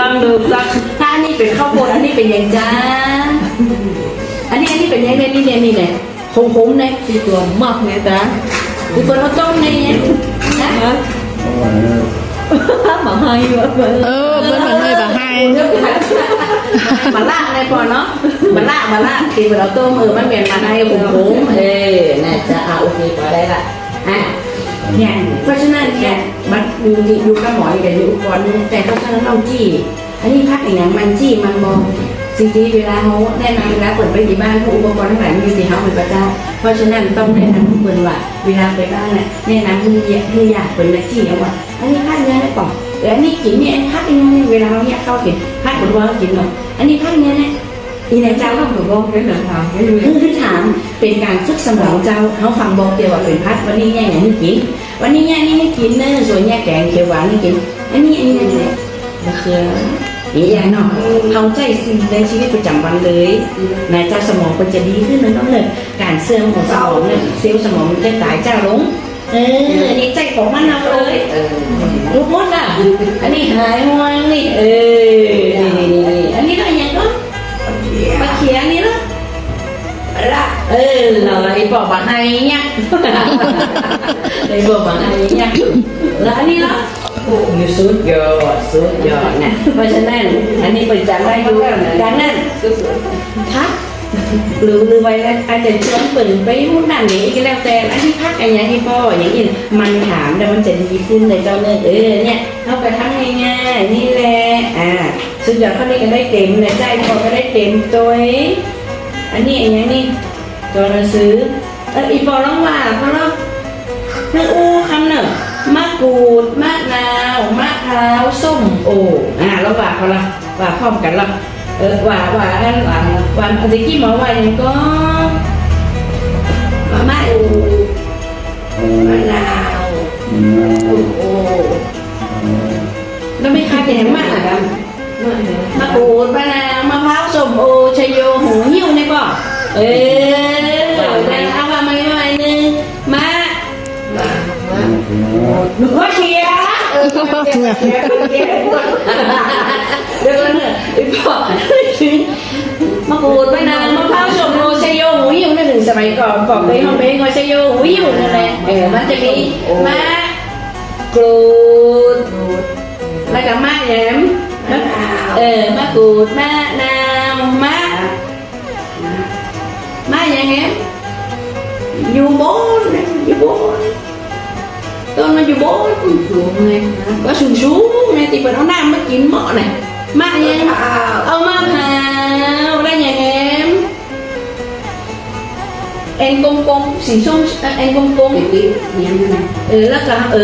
ต้องดูต้งถ้าอันนี้เป็นข้าวโพดอันนี้เป็นยังจ้า อันนี้อันนี้เป็นยังไงนี่เนี่ยนี่เนี่ยคงคงเนี่ยที่ตัวมากเนี่ยจ้าที่คนเราต้มเนี่ยนะมาให้เออเพิ่นมันเลยบ่ให้มาล่าในพอเนาะมาล่ามาล่าที่เราต้มเออมันเปลี่ยนมาให้คงคงเออน่าจะเอะโอเคพอได้ละอะ เนี่ยเพราะฉะนั้นเนี่ยมันอยู่อยู่กับหมอนี่กับอุปกรณ์แต่เพราะฉะนั้นเราจี้อันนี้พักอย่างมันจี้มันมองจริงๆเวลาเขาแนะนำเวลาเปิดไปที่บ้านพวกอุปกรณ์ทั้งหลายมันอยู่ที่เขาเป็นประจำเพราะฉะนั้นต้องแนะนำผู้เปิดว่าเวลาไปบ้านเนี่ยแนะนำผู้เยอะผู้อยากเปิดนะจี้เอาว่าอันนี้พักยังไงก่อนเอออันนี้กินเนี่ยอันนี้พักยังเวลาเราเนี่ยเข้ากินพักบนว่ากินเนาะอันนี้พักยังไงอีนายเจ้าก็บอกว่าเป็นหนังทางไม่รู้คือถามเป็นการฝึกสมองเจ้าเขาฟังบอกเดียวว่าเป็นพักวันนี้แง่อย่างนี้กิน วันนี้เนี่นี่ให้กินเนอะส่วนเนี่แกงเขียวหวานนี่กิน อันนี้อันนี้อันนี้มะเขืออีอย่างเนาะเขาใจสิ่งในชีวิตประจำวันเลยนายเจ้าสมองมันจะดีขึ้นนะน้องเลยการเสื่อมของสมองเนี่ยเซลล์สมองมันจะตายเจ้าลงเออนี่ใจของมันเอาเลยรู้หมดอะอันนี้หายห่วงนี่เออ เลยบอกว่าให้เนี่ยแล้วอันนี้ล่ะอยู่สุดยอดสุดยอดนะเพราะฉะนั้นอันนี้เป็นจำได้อยู่ดังนั้นพักหรือหรือไว้แล้วอาจจะชวนเปิดไปมุ่งด้านนี้ก็แล้วแต่อันที่พักอันอย่างที่พ่ออย่างนี้มันถามแล้วมันจะดีขึ้นเลยเจ้าเนื้อเออเนี่ยเข้าไปทำง่ายๆนี่แหละอ่าสุดยอดเขานี่ก็ได้เต็มเลยใจพอก็ได้เต็มตัวอันนี้อันอย่างนี้ตัวหนังสือ เอออีปอร้องว่าเพราะว่าคืออูคำหนึ่งมะกรูดมะนาวมะพร้าวส้มโออ่าแล้วว่าเขาละว่าพร้อมกันละเออว่าว่าอันว่าว่าอันที่หมอว่าอย่างก็มะมะอูมะนาวโอโอแล้วไม่คาดอย่างมากอะครับมะกรูดมะนาวมะพร้าวส้มโอชะโยหูหิ้วนี่ก็เออแล้วเอาว่า หนูก็เชียร์เออเชียร์เชียร์เชียร์เชียร์เดี๋ยวกันเนี่ยไอ้พ่อมะกรูดมะนาวมะพร้าวส้มโอชโยหูหิวนึกถึงสมัยก่อนก่อนไปห้องเพลงก็ชโยหูหิวนั่นแหละเออมันจะมีมะกรูดแล้วก็มะแหนมเออมะกรูดมะนาวมะมะอย่างเงี้ยยูบนอยู่บน ต้นมันอยู่บนสูงไงก็สูงสูงไงที่เป็นเอาน้ำมากินหม้อ này มายังเอามาพร้าวได้ยังไงเอ็นกงกงสีส้มเอ็นกงกงเออแล้วก็เ